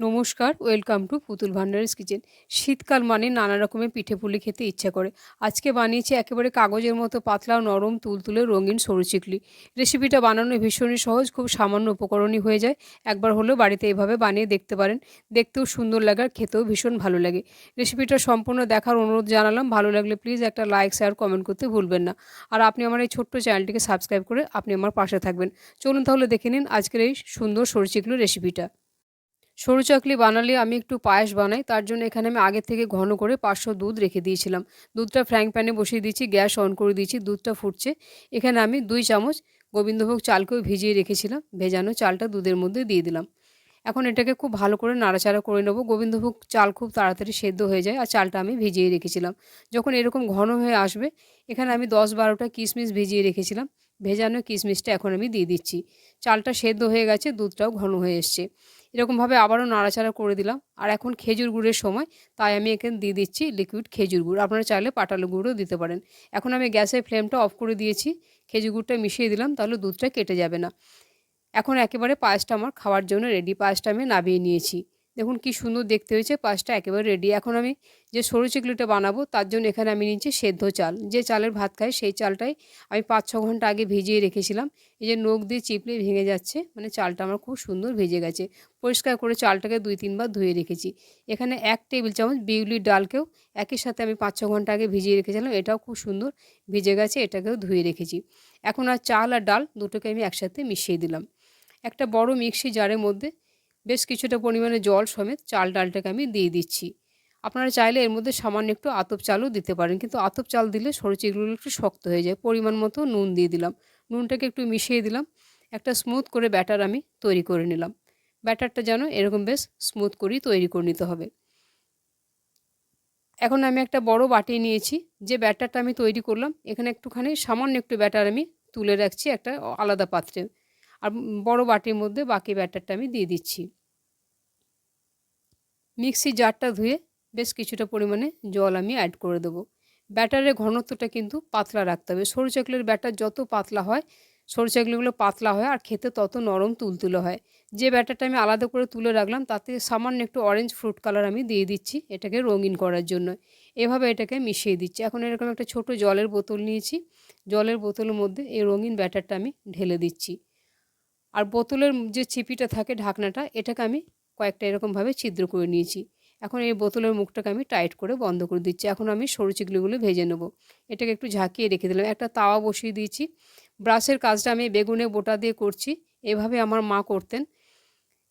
নমস্কার welcome to পুতুল ভান্ডারের কিচেন শীতকাল মানে নানা রকমের পিঠে পুলি খেতে ইচ্ছা করে। আজকে বানিয়েছি একেবারে কাগজের মতো পাতলা নরম তুলতুলে রঙিন সরু চিকলি। রেসিপিটা বানানো ভীষণই সহজ, খুব সামান্য উপকরণই হয়ে যায়। একবার হলেও বাড়িতে এভাবে বানিয়ে দেখতে পারেন। দেখতেও সুন্দর লাগে আর খেতেও ভীষণ ভালো লাগে। রেসিপিটা সম্পূর্ণ দেখার অনুরোধ জানালাম। ভালো লাগলে প্লিজ একটা লাইক শেয়ার কমেন্ট করতে ভুলবেন না। আর আপনি আমার এই ছোট্ট চ্যানেলটিকে সাবস্ক্রাইব করে আপনি আমার পাশে থাকবেন। চলুন তাহলে দেখে নিন আজকের এই সুন্দর সরু চিকলি রেসিপিটা সরু চাকলি বানালে আমি একটু পায়েস বানাই, তার জন্য এখানে আমি আগে থেকে ঘন করে পাঁচশো দুধ রেখে দিয়েছিলাম। দুধটা ফ্র্যাং প্যানে বসিয়ে দিয়েছি, গ্যাস অন করে দিয়েছি, দুধটা ফুটছে। এখানে আমি দুই চামচ গোবিন্দভোগ চালকেও ভিজিয়ে রেখেছিলাম, ভেজানো চালটা দুধের মধ্যে দিয়ে দিলাম। এখন এটাকে খুব ভালো করে নাড়াচাড়া করে নেব। গোবিন্দভোগ চাল খুব তাড়াতাড়ি সেদ্ধ হয়ে যায় আর চালটা আমি ভিজিয়ে রেখেছিলাম। যখন এরকম ঘন হয়ে আসবে, এখানে আমি দশ বারোটা কিশমিশ ভিজিয়ে রেখেছিলাম, ভেজানো কিশমিশটা এখন আমি দিয়ে দিচ্ছি। চালটা সেদ্ধ হয়ে গেছে, দুধটাও ঘন হয়ে এসছে। এরকমভাবে আবারও নাড়াচাড়া করে দিলাম। আর এখন খেজুর গুড়ের সময়, তাই আমি এখানে দিয়ে দিচ্ছি লিকুইড খেজুর গুড়। আপনারা চাইলে পাটালু গুঁড়ও দিতে পারেন। এখন আমি গ্যাসের ফ্লেমটা অফ করে দিয়েছি। খেজুর গুড়টা মিশিয়ে দিলাম, তাহলে দুধটা কেটে যাবে না। এখন একেবারে পায়েসটা আমার খাওয়ার জন্য রেডি পায়েসটা আমি নামিয়ে নিয়েছি। দেখুন কি সুন্দর দেখতে হয়েছে পাঁচটা একেবারে রেডি এখন আমি যে সরু চিকলিটা বানাবো, তার জন্য এখানে আমি নিচ্ছি সেদ্ধ চাল। যে চালের ভাত খাই সেই চালটাই আমি পাঁচ ছ ঘণ্টা আগে ভিজিয়ে রেখেছিলাম। এই যে নোখ দিয়ে চিপলে ভেঙে যাচ্ছে মানে চালটা আমার খুব সুন্দর ভেজে গেছে। পরিষ্কার করে চালটাকে দুই তিনবার ধুয়ে রেখেছি। এখানে এক টেবিল চামচ বিউলির ডালকেও একই সাথে আমি পাঁচ ছ ঘণ্টা আগে ভিজিয়ে রেখেছিলাম, এটাও খুব সুন্দর ভিজে গেছে, এটাকেও ধুয়ে রেখেছি। এখন আর চাল আর ডাল দুটোকে আমি একসাথে মিশিয়ে দিলাম। একটা বড় মিক্সি জারের মধ্যে বেশ কিছুটা পরিমাণে জল সমেত চাল ডালটাকে আমি দিয়ে দিচ্ছি। আপনারা চাইলে এর মধ্যে সামান্য একটু আতপ চালও দিতে পারেন, কিন্তু আতপ চাল দিলে সরু একটু শক্ত হয়ে যায়। পরিমাণ মতো নুন দিয়ে দিলাম। নুনটাকে একটু মিশিয়ে দিলাম। একটা স্মুথ করে ব্যাটার আমি তৈরি করে নিলাম। ব্যাটারটা যেন এরকম বেশ স্মুথ করেই তৈরি করে নিতে হবে। এখন আমি একটা বড় বাটি নিয়েছি। যে ব্যাটারটা আমি তৈরি করলাম, এখানে একটুখানি সামান্য একটু ব্যাটার আমি তুলে রাখছি একটা আলাদা পাত্রে। আর বড় বাটির মধ্যে বাকি ব্যাটারটা আমি দিয়ে দিচ্ছি। মিক্সি জারটা ধুয়ে বেশ কিছুটা পরিমাণে জল আমি অ্যাড করে দেবো। ব্যাটারের ঘনত্বটা কিন্তু পাতলা রাখতে হবে। সরু চাকলের ব্যাটার যত পাতলা হয়, সরু চাকলিগুলো পাতলা হয় আর খেতে তত নরম তুলতুলে হয়। যে ব্যাটারটা আমি আলাদা করে তুলে রাখলাম, তাতে সামান্য একটু অরেঞ্জ ফ্রুট কালার আমি দিয়ে দিচ্ছি এটাকে রঙিন করার জন্য। এভাবে এটাকে মিশিয়ে দিচ্ছি। এখন এরকম একটা ছোট জলের বোতল নিয়েছি। জলের বোতলের মধ্যে এই রঙিন ব্যাটারটা আমি ঢেলে দিচ্ছি। আর বোতলের যে চিপিটা থাকে ঢাকনাটা, এটাকে আমি কয়েকটা এরকমভাবে ছিদ্র করে নিয়েছি। এখন এই বোতলের মুখটাকে আমি টাইট করে বন্ধ করে দিচ্ছি। এখন আমি সরু চিকলিগুলো ভেজে নেব। এটাকে একটু ঝাঁকিয়ে রেখে দিলাম। একটা তাওয়া বসিয়ে দিয়েছি। ব্রাশের কাজটা আমি বেগুনে বোটা দিয়ে করছি। এভাবে আমার মা করতেন।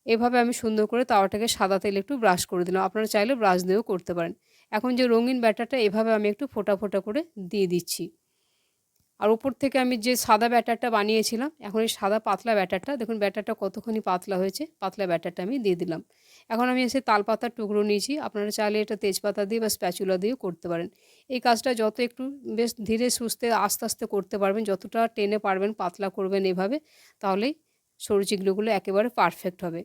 এভাবে আমি সুন্দর করে তাওয়াটাকে সাদা তেল একটু ব্রাশ করে দিলাম। আপনারা চাইলে ব্রাশ দিয়েও করতে পারেন। এখন যে রঙিন ব্যাটারটা এভাবে আমি একটু ফোটা ফোটা করে দিয়ে দিচ্ছি। আর উপর থেকে আমি যে সাদা ব্যাটারটা বানিয়েছিলাম, এখন এই সাদা পাতলা ব্যাটারটা, দেখুন ব্যাটারটা কতখানি পাতলা হয়েছে, পাতলা ব্যাটারটা আমি দিয়ে দিলাম। এখন আমি এসে তালপাতার টুকরো নিয়েছি, আপনারা চাইলে এটা তেজপাতা দিয়ে বা স্প্যাচুলা দিয়েও করতে পারেন। এই কাজটা যত একটু বেশ ধীরে সুস্থে, আস্তে আস্তে করতে পারবেন, যতটা টেনে পারবেন, পাতলা করবেন এভাবে, তাহলেই সরু চিগড়িগুলো একেবারে পারফেক্ট হবে।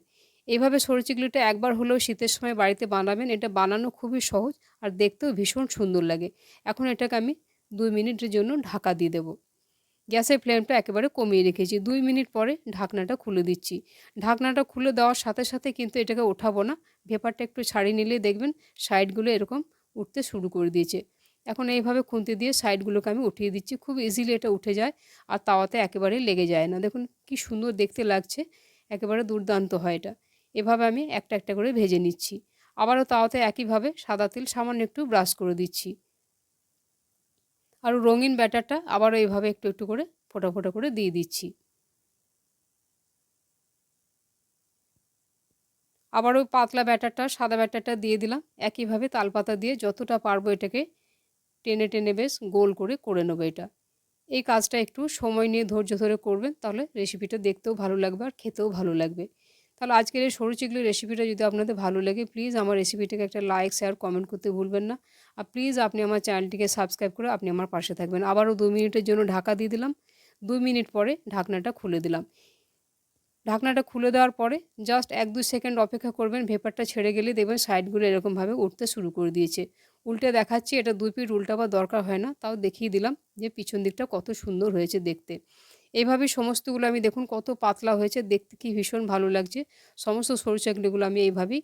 এইভাবে সরু চিগড়িটা একবার হলেও শীতের সময় বাড়িতে বানাবেন, এটা বানানো খুবই সহজ আর দেখতেও ভীষণ সুন্দর লাগে। এখন এটাকে আমি দুই মিনিটের জন্য ঢাকা দিয়ে দেবো। গ্যাসের ফ্লেমটা একেবারে কমিয়ে রেখেছি। দুই মিনিট পরে ঢাকনাটা খুলে দিচ্ছি। ঢাকনাটা খুলে দেওয়ার সাথে সাথে কিন্তু এটাকে ওঠাবো না। ভেপারটা একটু ছাড়িয়ে নিলে দেখবেন সাইডগুলো এরকম উঠতে শুরু করে দিয়েছে। এখন এইভাবে খুন্তি দিয়ে সাইডগুলোকে আমি উঠিয়ে দিচ্ছি। খুব ইজিলি এটা উঠে যায় আর তাওয়াতে একেবারে লেগে যায় না। দেখুন কি সুন্দর দেখতে লাগছে। একেবারে দুর্দান্ত হয় এটা। এভাবে আমি একটা একটা করে ভেজে নিচ্ছি। আবারও তাওয়াতে একইভাবে সাদা তেল সামান্য একটু ব্রাশ করে দিচ্ছি। আর রঙিন ব্যাটারটা আবারও এইভাবে একটু একটু করে ফোটা ফোটা করে দিয়ে দিচ্ছি। আবারও পাতলা ব্যাটারটা, সাদা ব্যাটারটা দিয়ে দিলাম। একইভাবে তালপাতা দিয়ে যতটা পারব এটাকে টেনে টেনে বেশ গোল করে করে নেব এটা। এই কাজটা একটু সময় নিয়ে ধৈর্য ধরে করবেন, তাহলে রেসিপিটা দেখতেও ভালো লাগবে আর খেতেও ভালো লাগবে। তাহলে আজকের এই সরু চিকলি রেসিপিটা যদি আপনাদের ভালো লাগে প্লিজ আমার রেসিপিটাকে একটা লাইক শেয়ার কমেন্ট করতে ভুলবেন না। আর প্লিজ আপনি আমার চ্যানেলটিকে সাবস্ক্রাইব করে আপনি আমার পাশে থাকবেন। আবারও দু মিনিটের জন্য ঢাকা দিয়ে দিলাম। দুই মিনিট পরে ঢাকনাটা খুলে দিলাম। ঢাকনাটা খুলে দেওয়ার পরে জাস্ট এক দু সেকেন্ড অপেক্ষা করবেন। ভেপারটা ছেড়ে গেলে দেখবেন সাইডগুলো এরকমভাবে উঠতে শুরু করে দিয়েছে। উল্টে দেখাচ্ছি, এটা দুই পিঠ উল্টাবার দরকার হয় না। তাও দেখিয়ে দিলাম যে পিছন দিকটা কত সুন্দর হয়েছে দেখতে। এইভাবে সমস্তগুলো আমি দেখুন কত পাতলা হয়েছে, দেখতে কি ভীষণ ভালো লাগছে। সমস্ত সরু চাকলিগুলো আমি এইভাবেই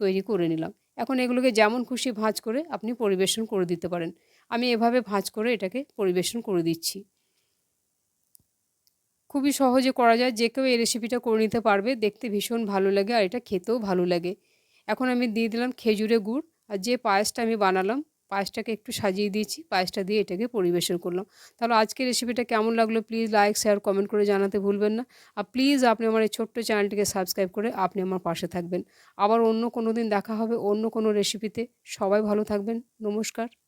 তৈরি করে নিলাম। এখন এগুলোকে যেমন খুশি ভাঁজ করে আপনি পরিবেশন করে দিতে পারেন। আমি এভাবে ভাঁজ করে এটাকে পরিবেশন করে দিচ্ছি। খুবই সহজে করা যায়, যে কেউ এই রেসিপিটা করে নিতে পারবে, দেখতে ভীষণ ভালো লাগে আর এটা খেতেও ভালো লাগে। এখন আমি দিয়ে দিলাম খেজুরে গুড় আর যে পায়েসটা আমি বানালাম পায়েসটাকে একটু সাজিয়ে দিয়েছি, পায়েসটা দিয়ে এটাকে পরিবেশন করলাম। তাহলে আজকের রেসিপিটা কেমন লাগল প্লিজ লাইক শেয়ার কমেন্ট করে জানাতে ভুলবেন না। আর প্লিজ আপনি আমার এই ছোট্ট চ্যানেলটিকে সাবস্ক্রাইব করে আপনি আমার পাশে থাকবেন। আবার অন্য কোনো দিন দেখা হবে অন্য কোনো রেসিপিতে সবাই ভালো থাকবেন। নমস্কার।